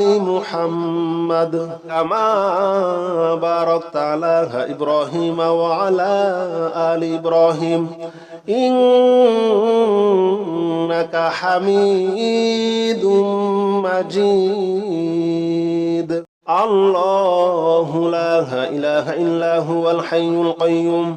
آل محمد. كما باركت على إبراهيم وعلى آل إبراهيم. إنك حميد مجيد. الله لا إله إلا هو الحي القيوم.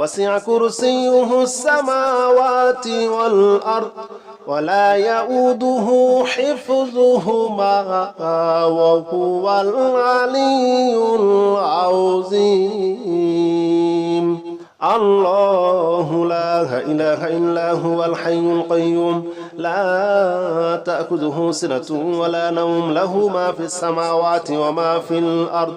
وسع كرسيه السماوات والأرض ولا يؤوده حفظهما وهو العلي العظيم. الله لا إله إلا هو الحي القيوم. لا تأخذه سنة ولا نوم. له ما في السماوات وما في الأرض.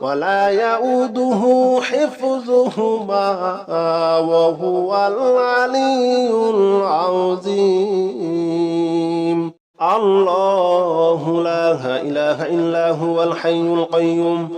ولا يؤوده حفظهما وهو العلي العظيم. الله لا إله إلا هو الحي القيوم.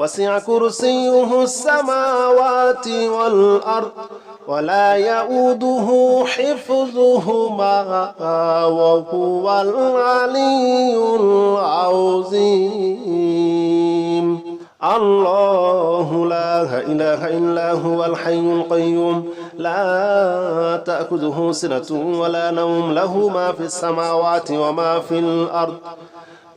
وسع كرسيه السماوات والأرض ولا يؤوده حفظهما وهو العلي العظيم. الله لا إله إلا هو الحي القيوم. لا تأخذه سنة ولا نوم. له ما في السماوات وما في الأرض.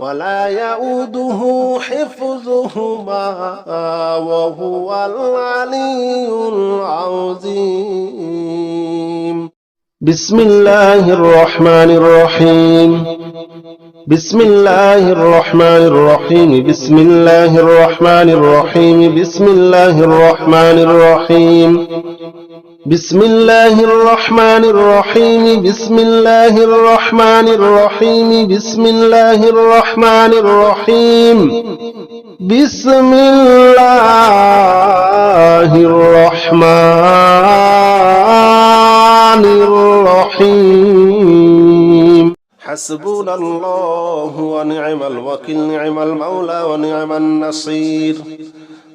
ولا يؤوده حفظهما وهو العلي العظيم. بسم الله الرحمن الرحيم. بسم الله الرحمن الرحيم. بسم الله الرحمن الرحيم. بسم الله الرحمن الرحيم. بسم الله الرحمن الرحيم بسم الله الرحمن الرحيم بسم الله الرحمن الرحيم بسم الله الرحمن الرحيم حسبنا الله ونعم الوكيل نعم المولى ونعم النصير